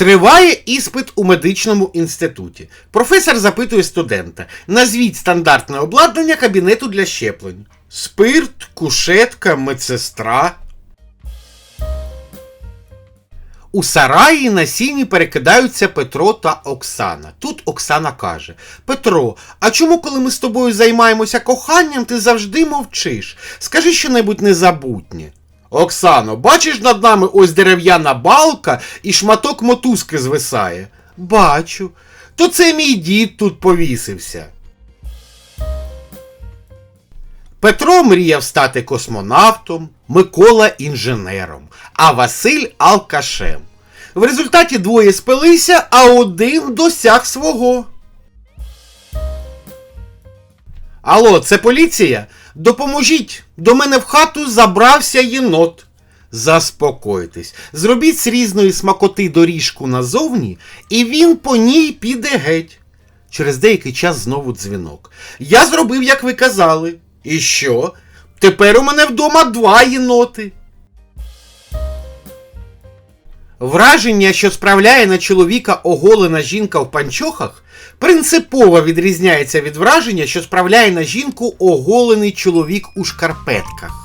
Триває іспит у медичному інституті. Професор запитує студента: назвіть стандартне обладнання кабінету для щеплень. Спирт, кушетка, медсестра. У сараї на сіні перекидаються Петро та Оксана. Тут Оксана каже: Петро, а чому, коли ми з тобою займаємося коханням, ти завжди мовчиш? Скажи щонебудь незабутнє. Оксано, бачиш над нами ось дерев'яна балка і шматок мотузки звисає? Бачу. То це мій дід тут повісився. Петро мріяв стати космонавтом, Микола інженером, а Василь алкашем. В результаті двоє спилися, а один досяг свого. Алло, це поліція? Допоможіть! До мене в хату забрався єнот. Заспокойтесь, зробіть з різної смакоти доріжку назовні, і він по ній піде геть. Через деякий час знову дзвінок. Я зробив, як ви казали. І що? Тепер у мене вдома два єноти. Враження, що справляє на чоловіка оголена жінка в панчохах, принципово відрізняється від враження, що справляє на жінку оголений чоловік у шкарпетках.